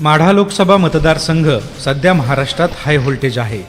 माढा लोकसभा मतदारसंघ सध्या महाराष्ट्रात हाय व्होल्टेज आहे.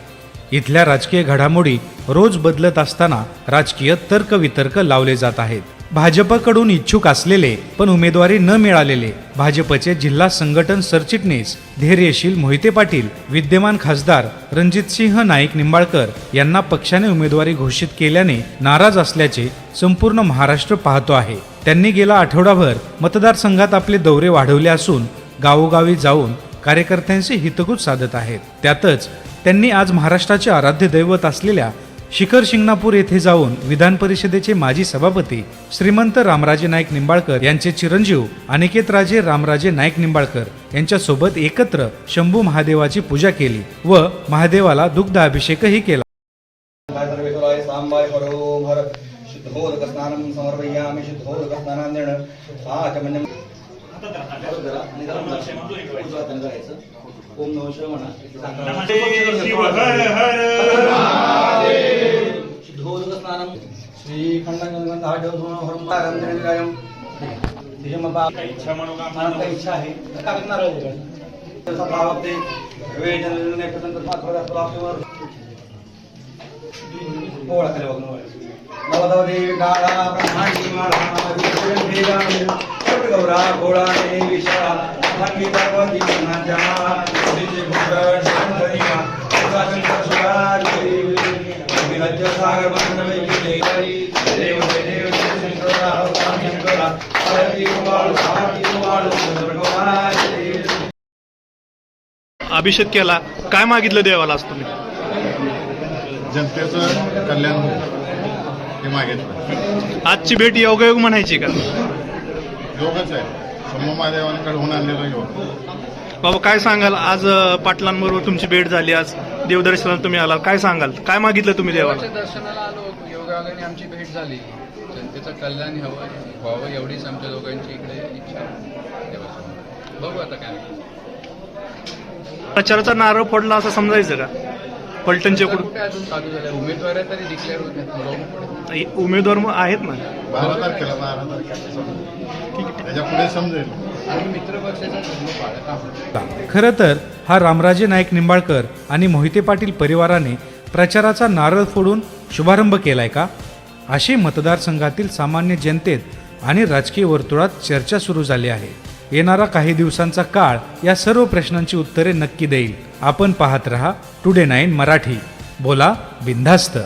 इथल्या राजकीय घडामोडी रोज बदलत असताना राजकीय तर्कवितर्क लावले जात आहेत. भाजपकडून इच्छुक असलेले पण उमेदवारी न मिळालेले भाजपचे जिल्हा संघटन सरचिटणीस धैर्यशील मोहिते पाटील विद्यमान खासदार रणजितसिंह नाईक निंबाळकर यांना पक्षाने उमेदवारी घोषित केल्याने नाराज असल्याचे संपूर्ण महाराष्ट्र पाहतो आहे. त्यांनी गेला आठवडाभर मतदारसंघात आपले दौरे वाढवले असून गावोगावी जाऊन कार्यकर्त्यांशी हितगुज साधत आहेत. त्यातच त्यांनी आज महाराष्ट्राचे आराध्य दैवत असलेल्या शिखर शिंगणापूर येथे जाऊन विधान परिषदेचे माजी सभापती श्रीमंत रामराजे नाईक निंबाळकर यांचे चिरंजीव अनिकेतराजे रामराजे नाईक निंबाळकर यांच्यासोबत एकत्र शंभू महादेवाची पूजा केली व महादेवाला दुग्ध अभिषेकही केला आचमन्यं ओम नमः शिव. इच्छा आहे. त्याचा भाव ते मात्र आपल्यावर पोळा खाली बघून ब्रह्मांडी माळा गौरा गोळा भूषण शंकरिया विराज्य सागर बंधवे देव देव शंकरा शंकरा अभिषेक केला. काय मागितलं देवाला आज तुम्ही? जनतेचं कल्याण हो हे मागितलं. आजची भेट योगायोग म्हणायची का? योगच आहे शंभू महादेवांकडे होऊन आलेलं योग बाबा काय सांगाल? आज अं, पाटलांबरोबर तुमची भेट झाली. आज देवदर्शनाला तुम्ही आला काय सांगाल? काय मागितलं तुम्ही देवाला? देवाच्या दर्शनाला आलो. योगायोगाने आमची भेट झाली. जनतेचं कल्याण हवं व्हावं एवढीच आमच्या दोघांची इकडे इच्छा आहे. देवासमोर. बघू आता काय प्रचाराचा नारळ फोडला असं समजायचं का? पलटणच्या प्रचार कुठं? कुठे अजून चालू झाले उमेदवार तरी डिक्लेअर होत. उमेदवार मग आहेत ना. बारा तारखेला बारा तारखेला त्याच्या पुढे समजेल. खरं तर हा रामराजे नाईक निंबाळकर आणि मोहिते पाटील परिवाराने प्रचाराचा नारळ फोडून शुभारंभ केलाय का? अशी मतदारसंघातील सामान्य जनतेत आणि राजकीय वर्तुळात चर्चा सुरू झाली आहे. येणारा काही दिवसांचा काळ या सर्व प्रश्नांची उत्तरे नक्की देईल. आपण पाहत रहा टुडे नाईन मराठी. बोला बिंधास्त